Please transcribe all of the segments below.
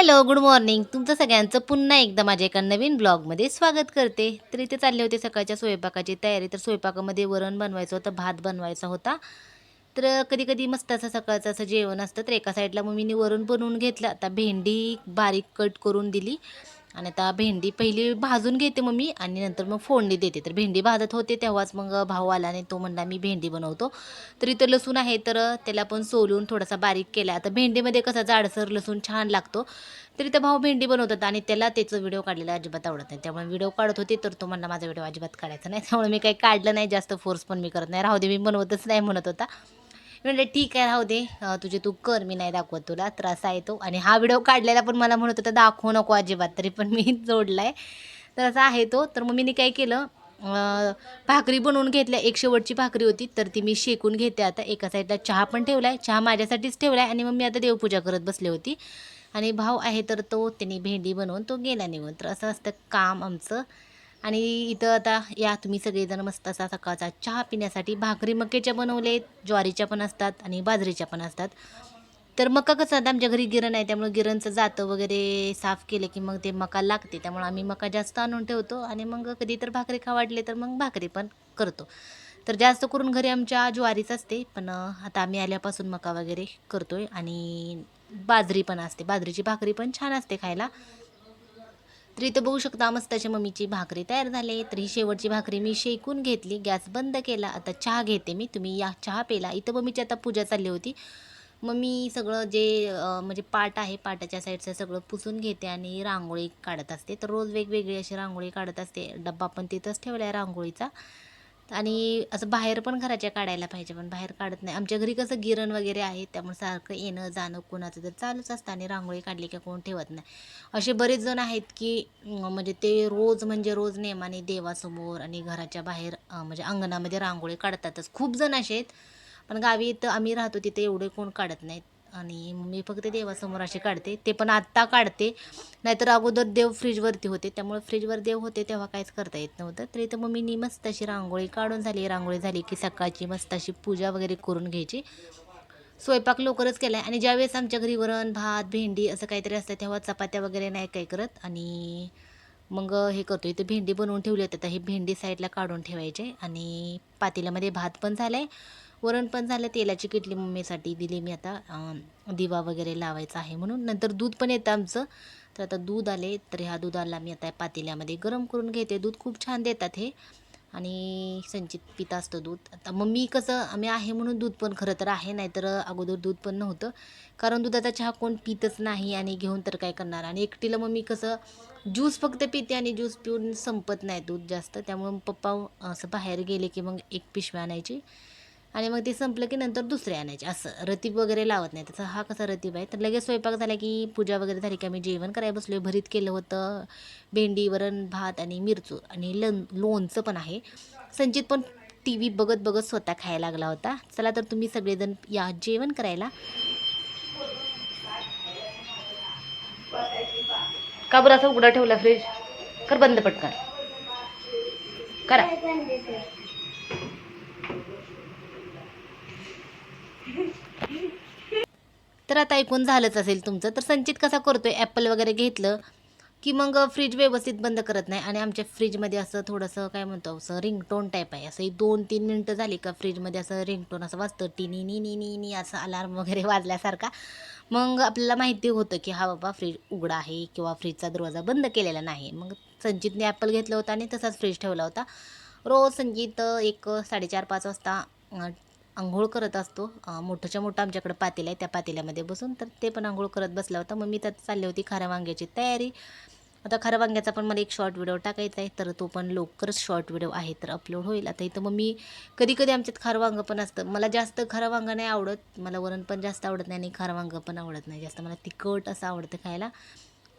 Hello good morning. तुमचं सगळ्यांचं पुन्हा एकदा माझ्या एका नवीन ब्लॉगमध्ये स्वागत करते. तर इथे चालले होते सकाळच्या स्वयंपाकाची तयारी. तर स्वयंपाकामध्ये वरण बनवायचं होतं भात बनवायचा होता. तर कधी कधी मस्त असं सकाळचं असं जेवण असतं. तर एका साईडला मम्मीने वरण बनवून घेतलं. आता भेंडी बारीक कट करून दिली. आणि आता भेंडी पहिली भाजून घेते मग मी आणि नंतर मग फोडणी देते. तर भेंडी भाजत होते तेव्हाच मग भाऊ आला आणि तो म्हणला मी भेंडी बनवतो. तर इथं लसूण आहे तर त्याला पण सोलून थोडासा बारीक केला. आता भेंडीमध्ये कसा जाडसर लसूण छान लागतो तर इथं भाऊ भेंडी बनवतात आणि त्याला त्याचं व्हिडिओ काढलेला अजिबात आवडत नाही. त्यामुळे व्हिडिओ काढत होते तर तो म्हणला माझा व्हिडिओ अजिबात काढायचा नाही. त्यामुळे मी काही काढलं नाही जास्त फोर्स पण मी करत नाही. राहू दे मी बनवतच नाही म्हणत होता. मी म्हणले ठीक आहे राहू दे. तुझे तू कर मी नाही दाखवत तुला. त्रास आहे तो. आणि हा व्हिडिओ काढलेला पण मला म्हणत होता दाखवू नको अजिबात. तरी पण मी जोडला आहे तर असा आहे तो. तर मग मी काय केलं भाकरी बनवून घेतल्या. एक शेवटची भाकरी होती. तर ती मी शेकून घेते आता. एका साईडला चहा पण ठेवला आहे चहा माझ्यासाठीच ठेवला आहे आणि मग मी आता देवपूजा करत बसले होती. आणि भाऊ आहे तर तो त्यांनी भेंडी बनवून तो गेला निघून. तर असं असतं काम आमचं. आणि इथं आता या तुम्ही सगळेजण मस्त असा सकाळचा चहा पिण्यासाठी भाकरी मक्याच्या बनवले ज्वारीच्या पण असतात आणि बाजरीच्या पण असतात. तर मका कसं आता आमच्या घरी गिरण आहे त्यामुळे गिरणचं जातं वगैरे साफ केलं की मग ते मका लागते. त्यामुळे आम्ही मका जास्त आणून ठेवतो आणि मग कधी तर भाकरी खावाडले तर मग भाकरी पण करतो. तर जास्त करून घरी आमच्या ज्वारीच असते पण आता आम्ही आल्यापासून मका वगैरे करतोय आणि बाजरी पण असते. बाजरीची भाकरी पण छान असते खायला. तर इथं बघू शकता मस्त अशी मम्मीची भाकरी तयार झाली तर ही शेवटची भाकरी मी शेकून घेतली. गॅस बंद केला. आता चहा घेते मी. तुम्ही या चहा पेला इथं मम्मीची आता पूजा चालली होती. मग मी सगळं जे म्हणजे पाट आहे पाटाच्या साईडचं सगळं पुसून घेते आणि रांगोळी काढत असते. तर रोज वेगवेगळी अशी रांगोळी काढत असते. डब्बा पण तिथंच ठेवला आहे रांगोळीचा. आणि असं बाहेर पण घराच्या काढायला पाहिजे पण बाहेर काढत नाही. आमच्या घरी कसं गिरण वगैरे आहे त्यामुळे सारखं येणं जाणं कोणाचं तर चालूच असतं आणि रांगोळी काढली की कोण ठेवत नाही. असे बरेच जण आहेत की म्हणजे ते रोज म्हणजे रोज नेमाने देवासमोर आणि घराच्या बाहेर म्हणजे अंगणामध्ये रांगोळी काढतातच. खूप जण असे आहेत पण गावी तर आम्ही राहतो तिथे एवढे कोण काढत नाहीत. आणि मी फक्त देवासमोर असे काढते. ते पण आत्ता काढते. नाहीतर अगोदर देव फ्रीजवरती होते. त्यामुळे फ्रीजवर देव होते तेव्हा काहीच करता येत नव्हतं. तरी तर मग मी मस्त अशी रांगोळी काढून झाली. रांगोळी झाली की सकाळची मस्त अशी पूजा वगैरे करून घ्यायची. स्वयंपाक लवकरच केला आहे आणि ज्यावेळेस आमच्या घरी वरण भात भेंडी असं काहीतरी असतं तेव्हा चपात्या वगैरे नाही काही करत. आणि मग हे करतो. इथे भेंडी बनवून ठेवली होती. तर हे भेंडी साईडला काढून ठेवायचे. आणि पातेल्यामध्ये भात पण झाला आहे वरण पण झालं तेलाची किटली मम्मीसाठी दिली मी आता दिवा वगैरे लावायचा आहे म्हणून. नंतर दूध पण येतं आमचं. तर आता दूध आले तर ह्या दुधाला मी आता पातेल्यामध्ये गरम करून घेते. दूध खूप छान देतात हे. आणि संचित पित असतं दूध. आता मग मी कसं आम्ही आहे म्हणून दूध पण खरं तर आहे नाहीतर अगोदर दूध पण नव्हतं. कारण दुधाचा चहा कोण पितच नाही आणि घेऊन तर काय करणार? आणि एकटीला मग मी कसं ज्यूस फक्त पिते आणि ज्यूस पिऊन संपत नाही दूध जास्त. त्यामुळं पप्पा असं बाहेर गेले की मग एक पिशवी आणायची. आणि मग ते संपलं की नंतर दुसरे आणायचे. असं. रतीब वगैरे लावत नाही. त्याचा हा कसा रतीब आहे? तर लगेच स्वयंपाक झाला की पूजा वगैरे झाली की आम्ही जेवण करायला बसलो भरीत केलं होतं. भेंडी वरण भात आणि मिरचू आणि लन लोणचं पण आहे. संचित पण टी व्ही बघत बघत स्वतः खायला लागला होता. चला तर तुम्ही सगळेजण या जेवण करायला. का बरं असं उघडा ठेवला फ्रीज कर बंद पटकन. करा. तर आता ऐकून झालंच असेल तुमचं. तर संचित कसा करतोय? ॲपल वगैरे घेतलं की मग फ्रीज व्यवस्थित बंद करत नाही आणि आमच्या फ्रीजमध्ये असं थोडंसं काय म्हणतो असं रिंगटोन टाईप आहे. असं एक दोन तीन मिनटं झाली का फ्रीजमध्ये असं रिंगटोन असं वाजतं टिनी नी नी नी नी असं अलार्म वगैरे वाजल्यासारखा. मग आपल्याला माहिती होतं की हा बाबा फ्रीज उघडा आहे किंवा फ्रीजचा दरवाजा बंद केलेला नाही. मग संचितने ॲपल घेतलं होतं आणि तसाच फ्रीज ठेवला होता. रोज संचित एक साडेचार पाच वाजता आंघोळ करत असतो. मोठंच्या मोठं आमच्याकडं पातेलं आहे त्या पातेल्यामध्ये बसून तर ते पण आंघोळ करत बसला होता. मग मी त्यात चालली होती खाऱ्या वांग्याची तयारी. आता खाऱ्या वांग्याचा पण मला एक शॉर्ट व्हिडिओ टाकायचा आहे तर तो पण लवकरच शॉर्ट व्हिडिओ आहे तर अपलोड होईल. आता इथं मग मी कधी कधी आमच्यात खारं वांगं पण असतं. मला जास्त खरं वांगं नाही आवडत. मला वरण पण जास्त आवडत नाही आणि खारं वांगं पण आवडत नाही. जास्त मला तिखट असं आवडतं खायला.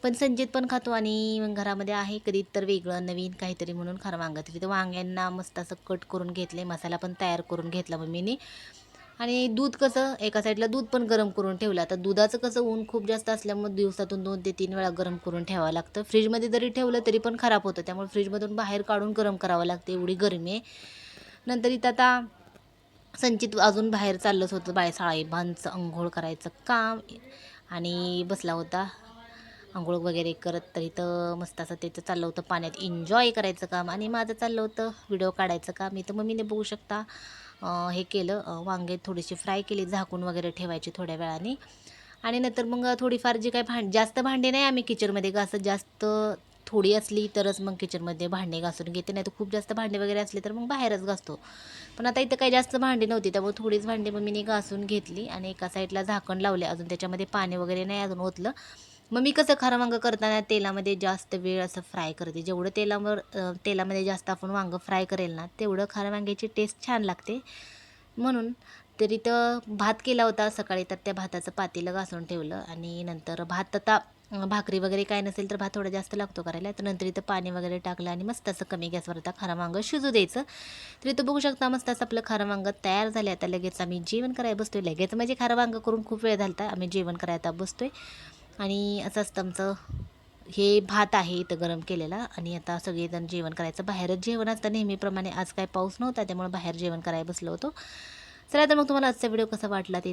पण संचित पण खातो आणि मग घरामध्ये आहे कधी तर वेगळं नवीन काहीतरी म्हणून खरं वांगत तिथे वांग्यांना मस्त असं कट करून घेतले मसाला पण तयार करून घेतला मम्मीने. आणि दूध कसं एका साईडला दूध पण गरम करून ठेवलं. आता दुधाचं कसं ऊन खूप जास्त असल्यामुळे दिवसातून दोन ते तीन वेळा गरम करून ठेवावं लागतं. फ्रीजमध्ये जरी ठेवलं तरी पण खराब होतं. त्यामुळे फ्रीजमधून बाहेर काढून गरम करावं लागतं. एवढी गरमी आहे. नंतर इथं आता संचित अजून बाहेर चाललंच होतं. बाय साळेबांचं अंघोळ करायचं काम. आणि बसला होता. आंघोळ वगैरे करत तर इथं मस्त असं त्याचं चाललं होतं पाण्यात. एन्जॉय करायचं काम आणि माझं चाललं होतं व्हिडिओ काढायचं काम. इथं मम्मीने बघू शकता हे केलं. वांगे थोडीशी फ्राय केली झाकून वगैरे ठेवायची थोड्या वेळाने. आणि नंतर मग थोडीफार जी काही भांड जास्त भांडे नाही आम्ही किचनमध्ये घासत. जास्त थोडी असली तरच मग किचनमध्ये भांडे घासून घेते. नाही तर खूप जास्त भांडे वगैरे असले तर मग बाहेरच घासतो. पण आता इथं काही जास्त भांडी नव्हती त्यामुळे थोडीच भांडी मम्मीने घासून घेतली आणि एका साईडला झाकण लावले. अजून त्याच्यामध्ये पाणी वगैरे नाही अजून ओतलं. मग मी कसं खरं वांगं करताना तेलामध्ये जास्त वेळ असं फ्राय करते. जेवढं तेलावर तेलामध्ये जास्त आपण वांगं फ्राय करेल ना तेवढं खरं वांग्याची टेस्ट छान लागते. म्हणून तरी तर भात केला होता सकाळी तर त्या भाताचं पातेलं घासून ठेवलं आणि नंतर भात आता भाकरी वगैरे काय नसेल तर भात थोडा जास्त लागतो करायला. तर नंतर इथं पाणी वगैरे टाकलं आणि मस्त असं कमी गॅसवर आता खारं वांगं शिजू द्यायचं. तर इथं बघू शकता मस्त असं आपलं खारं वांगं तयार झाले. आता लगेच आम्ही जेवण करायला बसतोय. लगेच म्हणजे खारं वांगं करून खूप वेळ झाला आम्ही जेवण करायला बसतोय. आणि असं असतं आमचं हे भात आहे इथं गरम केलेला आणि आता सगळेजण जेवण करायचं. बाहेरच जेवण असतं नेहमीप्रमाणे. आज काय पाऊस नव्हता त्यामुळे बाहेर जेवण करायला बसलो होतो. चला तर मग तुम्हाला आजचा व्हिडिओ कसा वाटला ते